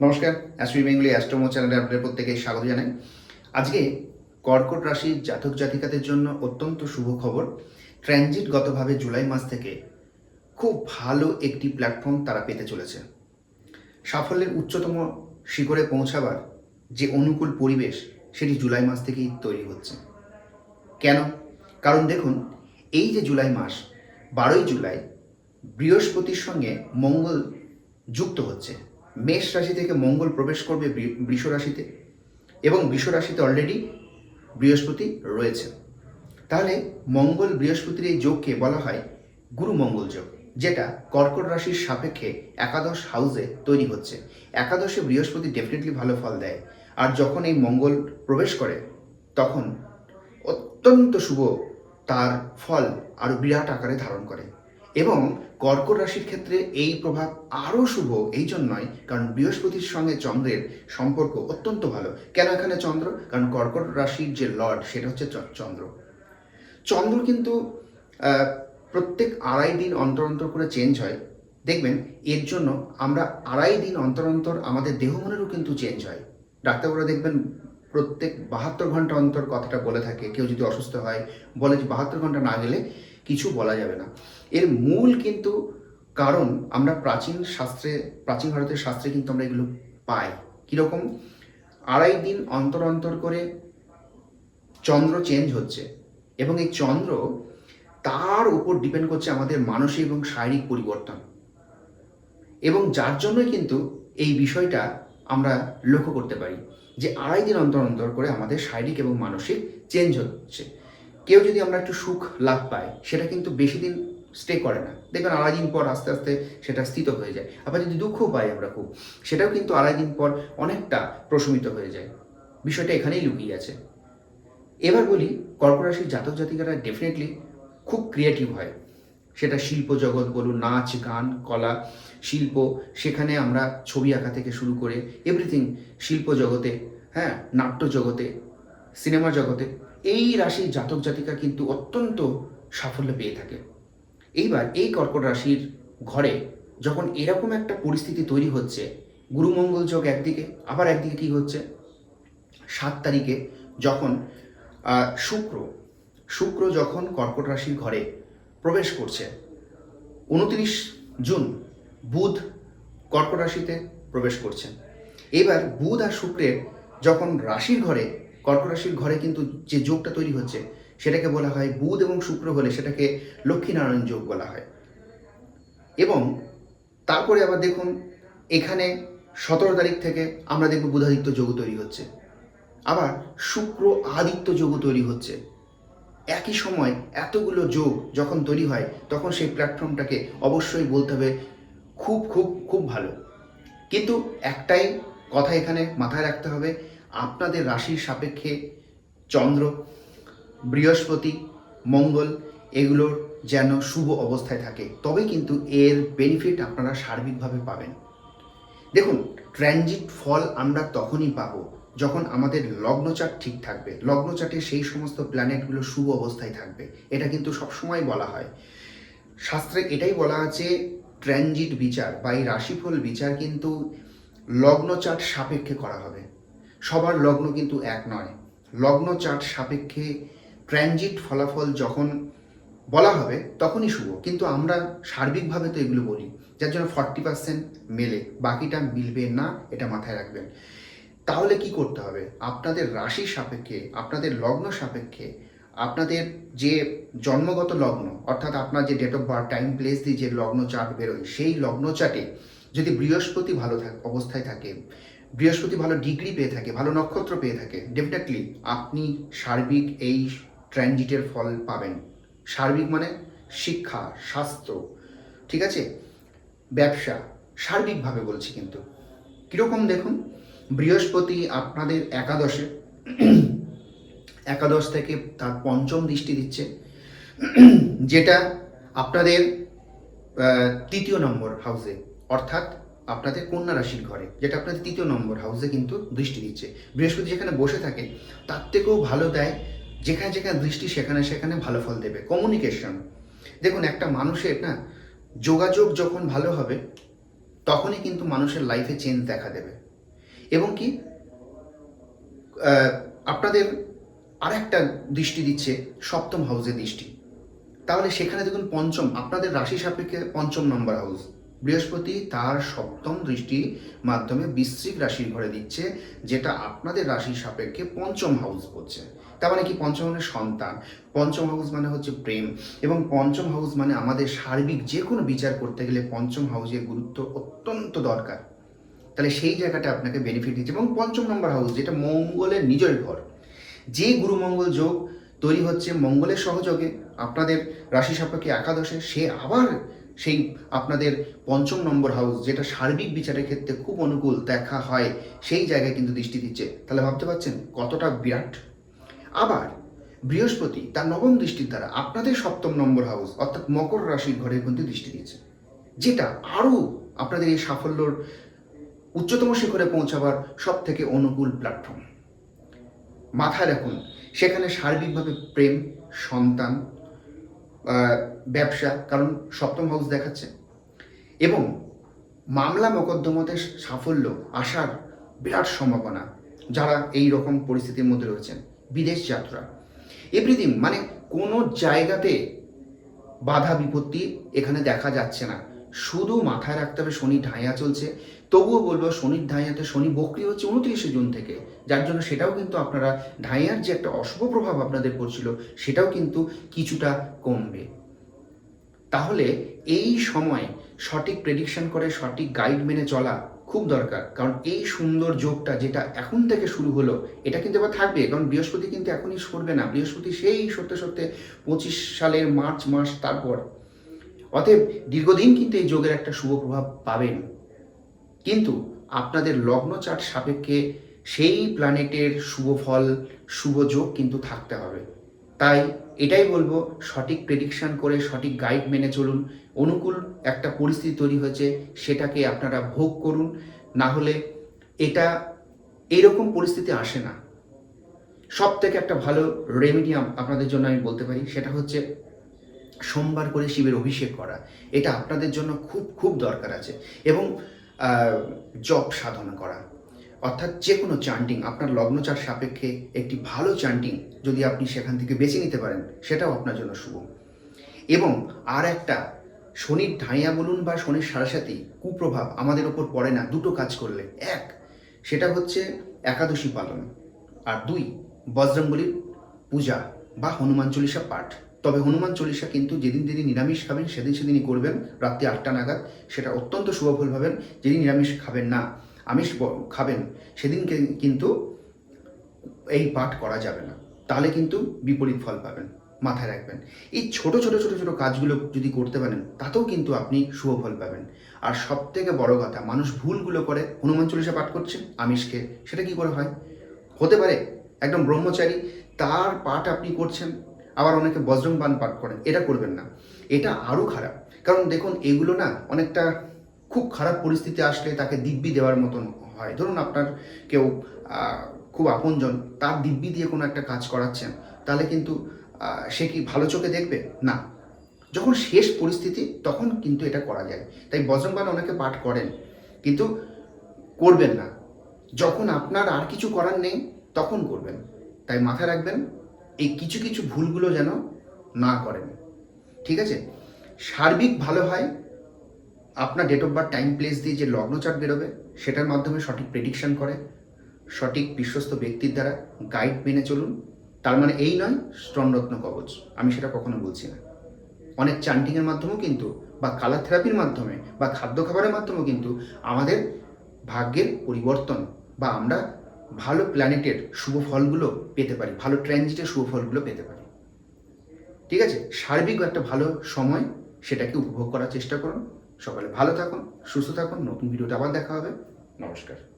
নমস্কার অ্যাস্ট্রি বেঙ্গলি অ্যাস্ট্রোমো চ্যানেলে আপনাদের প্রত্যেকে স্বাগত জানাই। আজকে কর্কট রাশির জাতক জাতিকাদের জন্য অত্যন্ত শুভ খবর। ট্রানজিটগতভাবে জুলাই মাস থেকে খুব ভালো একটি প্ল্যাটফর্ম তারা পেতে চলেছে। সাফল্যের উচ্চতম শিখরে পৌঁছাবার যে অনুকূল পরিবেশ, সেটি জুলাই মাস থেকেই তৈরি হচ্ছে। কেন? কারণ দেখুন, এই যে জুলাই মাস, বারোই জুলাই বৃহস্পতির সঙ্গে মঙ্গল যুক্ত হচ্ছে। মেষ রাশি থেকে মঙ্গল প্রবেশ করবে বৃষ রাশিতে এবং বৃষ রাশিতে অলরেডি বৃহস্পতি রয়েছে। তাহলে মঙ্গল বৃহস্পতির এই যোগকে বলা হয় গুরু মঙ্গল যোগ, যেটা কর্কট রাশির সাপেক্ষে একাদশ হাউসে তৈরি হচ্ছে। একাদশে বৃহস্পতি ডেফিনেটলি ভালো ফল দেয়। আর যখন এই মঙ্গল প্রবেশ করে, তখন অত্যন্ত শুভ তার ফল আরও বিরাট আকারে ধারণ করে। এবং কর্কট রাশির ক্ষেত্রে এই প্রভাব আরও শুভ এই জন্যই কারণ বৃহস্পতির সঙ্গে চন্দ্রের সম্পর্ক অত্যন্ত ভালো। কেন এখানে চন্দ্র? কারণ কর্কট রাশির যে লর্ড, সেটা হচ্ছে চন্দ্র। চন্দ্র কিন্তু প্রত্যেক আড়াই দিন অন্তর অন্তর করে চেঞ্জ হয়। দেখবেন, এর জন্য আমরা আড়াই দিন অন্তর অন্তর আমাদের দেহ মনেরও কিন্তু চেঞ্জ হয়। ডাক্তারবাবুরা দেখবেন, প্রত্যেক বাহাত্তর ঘণ্টা অন্তর কথাটা বলে থাকে। কেউ যদি অসুস্থ হয়, বলে যে বাহাত্তর ঘণ্টা না গেলে কিছু বলা যাবে না। এর মূল কিন্তু কারণ আমরা প্রাচীন শাস্ত্রে, প্রাচীন ভারতের শাস্ত্রে কিন্তু আমরা এগুলো পাই। কীরকম? আড়াই দিন অন্তর অন্তর করে চন্দ্র চেঞ্জ হচ্ছে এবং এই চন্দ্র তার উপর ডিপেন্ড করছে আমাদের মানসিক এবং শারীরিক পরিবর্তন। এবং যার জন্যই কিন্তু এই বিষয়টা আমরা লক্ষ্য করতে পারি যে আড়াই দিন অন্তর অন্তর করে আমাদের শারীরিক এবং মানসিক চেঞ্জ হচ্ছে। কেউ যদি আমরা একটু সুখ লাভ পাই, সেটা কিন্তু বেশি দিন স্টে করে না। দেখবেন আড়াই দিন পর আস্তে আস্তে সেটা স্থিত হয়ে যায়। আবার যদি দুঃখ পাই আমরা খুব, সেটাও কিন্তু আড়াই দিন পর অনেকটা প্রশমিত হয়ে যায়। বিষয়টা এখানেই লুকিয়ে আছে। এবার বলি কর্কট রাশির জাতক জাতিকারা ডেফিনেটলি খুব ক্রিয়েটিভ হয়। সেটা শিল্প জগৎ বলুন, নাচ, গান, কলা, শিল্প, সেখানে আমরা ছবি আঁকা থেকে শুরু করে এভরিথিং শিল্প জগতে হ্যাঁ নাট্য জগতে সিনেমা জগতে এই রাশির জাতক জাতিকা কিন্তু অত্যন্ত সাফল্য পেয়ে থাকে। এইবার এই কর্কট রাশির ঘরে যখন এরকম একটা পরিস্থিতি তৈরি হচ্ছে, গুরুমঙ্গল যোগ একদিকে, আবার একদিকে কি হচ্ছে? সাত তারিখে যখন শুক্র শুক্র যখন কর্কট রাশির ঘরে প্রবেশ করছে, উনত্রিশ জুন বুধ কর্কট রাশিতে প্রবেশ করছেন এবার বুধ আর শুক্রের যখন রাশির ঘরে কর্কট রাশির ঘরে কিন্তু যে যোগটা তৈরি হচ্ছে, সেটাকে বলা হয় বুধ এবং শুক্র হলে সেটাকে লক্ষ্মীনারায়ণ যোগ বলা হয়। এবং তারপরে আবার দেখুন, এখানে সতেরো তারিখ থেকে আমরা দেখব বুধাদিত্য যোগ তৈরি হচ্ছে। আবার শুক্র আদিত্য যোগ তৈরি হচ্ছে। একই সময় এতগুলো যোগ যখন তৈরি হয়, তখন সেই প্ল্যাটফর্মটাকে অবশ্যই বলতে হবে খুব খুব খুব ভালো। কিন্তু একটাই কথা এখানে মাথায় রাখতে হবে আপনাদের রাশির সাপেক্ষে চন্দ্র, বৃহস্পতি, মঙ্গল, এগুলোর যেন শুভ অবস্থায় থাকে। তবে কিন্তু এর বেনিফিট আপনারা সার্বিকভাবে পাবেন। দেখুন ট্রানজিট ফল আমরা তখনই পাব যখন আমাদের লগ্নচাট ঠিক থাকবে। লগ্নচাটে সেই সমস্ত প্ল্যানেটগুলো শুভ অবস্থায় থাকবে। এটা কিন্তু সবসময় বলা হয়। শাস্ত্রে এটাই বলা আছে ট্রানজিট বিচার বা এই রাশিফল বিচার কিন্তু লগ্নচাট সাপেক্ষে করা হবে। সবার লগ্ন কিন্তু এক নয়। লগ্নচাট সাপেক্ষে ট্রানজিট ফলাফল যখন বলা হবে, তখনই শুভ। কিন্তু আমরা সার্বিকভাবে তো এগুলো বলি, যার জন্য ফর্টি পার্সেন্ট মেলে, বাকিটা মিলবে না, এটা মাথায় রাখবেন। তাহলে কি করতে হবে? আপনাদের রাশি সাপেক্ষে, আপনাদের লগ্ন সাপেক্ষে, আপনাদের যে জন্মগত লগ্ন, অর্থাৎ আপনার যে date of birth time place দিয়ে যে লগ্ন চার্ট বেরোয়, সেই লগ্ন চার্টে যদি বৃহস্পতি ভালো থাক, অবস্থায় থাকে বৃহস্পতি ভালো ডিগ্রি পেয়ে থাকে, ভালো নক্ষত্র পেয়ে থাকে। ডেফিনেটলি আপনি সার্বিক এই ট্রানজিটের ফল পাবেন। সার্বিক মানে শিক্ষা, স্বাস্থ্য, ঠিক আছে? ব্যবসা, সার্বিকভাবে বলছি কিন্তু। কীরকম দেখুন, বৃহস্পতি আপনাদের একাদশে, একাদশ থেকে তার পঞ্চম দৃষ্টি দিচ্ছে, যেটা আপনাদের তৃতীয় নম্বর হাউসে অর্থাৎ আপনাদের কন্যা রাশির ঘরে, যেটা আপনাদের তৃতীয় নম্বর হাউসে কিন্তু দৃষ্টি দিচ্ছে। বৃহস্পতি যেখানে বসে থাকে, তার থেকেও ভালো দেয়, যেখানে যেখানে দৃষ্টি, সেখানে সেখানে ভালো ফল দেবে। কমিউনিকেশন দেখুন, একটা মানুষের না, যোগাযোগ যখন ভালো হবে, তখনই কিন্তু মানুষের লাইফে চেঞ্জ দেখা দেবে। এবং কি আপনাদের আরেকটা দৃষ্টি দিচ্ছে, সপ্তম হাউসে দৃষ্টি। তাহলে সেখানে দেখুন, পঞ্চম, আপনাদের রাশি সাপেক্ষে পঞ্চম নম্বর হাউস বৃহস্পতি তার সপ্তম দৃষ্টি মাধ্যমে বৃশ্চিক রাশির ঘরে দিচ্ছে, যেটা আপনাদের রাশির সাপেক্ষে পঞ্চম হাউস পড়ছে তার মানে কি? পঞ্চম সন্তান। পঞ্চম হাউস মানে হচ্ছে প্রেম। এবং পঞ্চম হাউস মানে আমাদের সার্বিক যে কোনো বিচার করতে গেলে পঞ্চম হাউসের গুরুত্ব অত্যন্ত দরকার। তাহলে সেই জায়গাটা আপনাকে বেনিফিট দিচ্ছে। এবং পঞ্চম নম্বর হাউস যেটা মঙ্গলের নিজের ঘর। যে গুরুমঙ্গল যোগ তৈরি হচ্ছে মঙ্গলের সহযোগে, আপনাদের রাশি সাপেক্ষে একাদশে, সে আবার সেই আপনাদের পঞ্চম নম্বর হাউস যেটা সার্বিক বিচারের ক্ষেত্রে খুব অনুকূল দেখা হয়, সেই জায়গায় কিন্তু দৃষ্টি দিচ্ছে। তাহলে ভাবতে পারছেন কতটা বিরাট? আবার বৃহস্পতি তার নবম দৃষ্টির দ্বারা আপনাদের সপ্তম নম্বর হাউস অর্থাৎ মকর রাশির ঘরে কিন্তু দৃষ্টি দিচ্ছে। যেটা আরও আপনাদের এই সাফল্যর উচ্চতম শিখরে পৌঁছাবার সব থেকে অনুকূল প্ল্যাটফর্ম মাথায় রাখুন, সেখানে সার্বিকভাবে প্রেম, সন্তান ব্যবসা, কারণ সপ্তম হাউস দেখাচ্ছে। এবং মামলা মোকদ্দমাতে সাফল্য আসার বিরাট সম্ভাবনা যারা এই রকম পরিস্থিতির মধ্যে রয়েছেন, বিদেশ যাত্রা। এভরিথিং মানে কোনো জায়গাতে বাধা বিপত্তি এখানে দেখা যাচ্ছে না। শুধু মাথায় রাখতে হবে, শনি ঢাইয়া চলছে তবুও বলব শনির ঢাইয়াতে শনি বক্রি হচ্ছে উনত্রিশে জুন থেকে, যার জন্য সেটাও কিন্তু আপনারা ঢাইয়ার যে একটা অশুভ প্রভাব আপনাদের পড়ছিল, সেটাও কিন্তু কিছুটা কমবে। তাহলে এই সময় সঠিক প্রেডিকশন করে, সঠিক গাইড মেনে চলা খুব দরকার, কারণ এই সুন্দর যোগটা যেটা এখন থেকে শুরু হলো, এটা কিন্তু আবার থাকবে, কারণ বৃহস্পতি কিন্তু এখনই সরবে না, বৃহস্পতি সেই সত্যি সত্যি পঁচিশ সালের মার্চ মাস তারপর। অতএব দীর্ঘদিন কিন্তু এই যোগের একটা শুভ প্রভাব পাবেন। কিন্তু আপনাদের লগ্ন সাপেক্ষে সেই প্ল্যানেটের শুভ ফল, শুভ যোগ কিন্তু থাকতে হবে। তাই এটাই বলব, সঠিক প্রেডিকশন করে সঠিক গাইড মেনে চলুন। অনুকূল একটা পরিস্থিতি তৈরি হয়েছে, সেটাকে আপনারা ভোগ করুন। না হলে এটা এইরকম পরিস্থিতি আসে না। সব থেকে একটা ভালো রেমিডিয়াম আপনাদের জন্য আমি বলতে পারি, সেটা হচ্ছে সোমবার করে শিবের অভিষেক করা। এটা আপনাদের জন্য খুব খুব দরকার আছে। এবং জপ সাধনা করা। অর্থাৎ যে কোনো চান্টিং আপনার লগ্নচার সাপেক্ষে একটি ভালো চান্টিং যদি আপনি সেখান থেকে বেছে নিতে পারেন, সেটাও আপনার জন্য শুভ। এবং আর একটা শনির ঢাইয়া বলুন বা শনির সারাসাতি কুপ্রভাব আমাদের ওপর পড়ে না, দুটো কাজ করলে। এক, সেটা হচ্ছে একাদশী পালন। আর দুই বজরঙ্গলির পূজা বা হনুমান চল্লিশা পাঠ। তবে হনুমান চল্লিশা কিন্তু যেদিন যেদিন নিরামিষ খাবেন, সেদিন সেদিনই করবেন, রাত্রি আটটা নাগাদ। সেটা অত্যন্ত শুভফল ভাবেন যেদিন নিরামিষ খাবেন না, আমিষ খাবেন, সেদিনকে কিন্তু এই পাঠ করা যাবে না। তাহলে কিন্তু বিপরীত ফল পাবেন, মাথায় রাখবেন। এই ছোট ছোট ছোট ছোট কাজগুলো যদি করতে পারেন, তাতেও কিন্তু আপনি শুভ ফল পাবেন। আর সব থেকে বড় কথা, মানুষ ভুলগুলো করে, হনুমান চল্লিশা পাঠ করছে আমিষকে সেটা কি করে হয়? হতে পারে, একদম ব্রহ্মচারী, তার পাঠ আপনি করছেন আবার অনেকে বজ্রং বান পাঠ করেন এটা করবেন না। এটা আরও খারাপ। কারণ দেখুন, এগুলো না অনেকটা খুব খারাপ পরিস্থিতি আসলে তাকে দিব্যি দেওয়ার মতন হয়। ধরুন আপনার কেউ খুব আপনজন, তার দিব্যি দিয়ে কোনো একটা কাজ করাচ্ছেন, তাহলে কিন্তু সে কি ভালো চোখে দেখবে? না। যখন শেষ পরিস্থিতি, তখন কিন্তু এটা করা যায়। তাই বজ্রংবান অনেকে পাঠ করেন, কিন্তু করবেন না। যখন আপনার আর কিছু করার নেই, তখন করবেন। তাই মাথায় রাখবেন কিছু কিছু ভুলগুলো যেন না করেন। ঠিক আছে? সার্বিক ভালো হয়, আপনার date of birth time place দিয়ে যে লগ্ন চার্ট বেরোবে, সেটার মাধ্যমে সঠিক প্রেডিকশন করে, সঠিক বিশ্বস্ত ব্যক্তির দ্বারা গাইড মেনে চলুন। তার মানে এই নয় স্ট্রংরত্ন কবচ। আমি সেটা কখনো বলছি না। অনেক চান্টিংয়ের মাধ্যমেও কিন্তু, বা কালার থেরাপির মাধ্যমে, বা খাদ্য খাবারের মাধ্যমেও কিন্তু আমাদের ভাগ্যের পরিবর্তন, বা আমরা ভালো প্ল্যানেটের শুভ ফলগুলো পেতে পারি, ভালো ট্রানজিটের শুভ ফলগুলো পেতে পারি। ঠিক আছে? সার্বিক একটা ভালো সময় সেটাকে উপভোগ করার চেষ্টা করুন। সকালে ভালো থাকুন, সুস্থ থাকুন, নতুন ভিডিওটা আবার দেখা হবে। নমস্কার।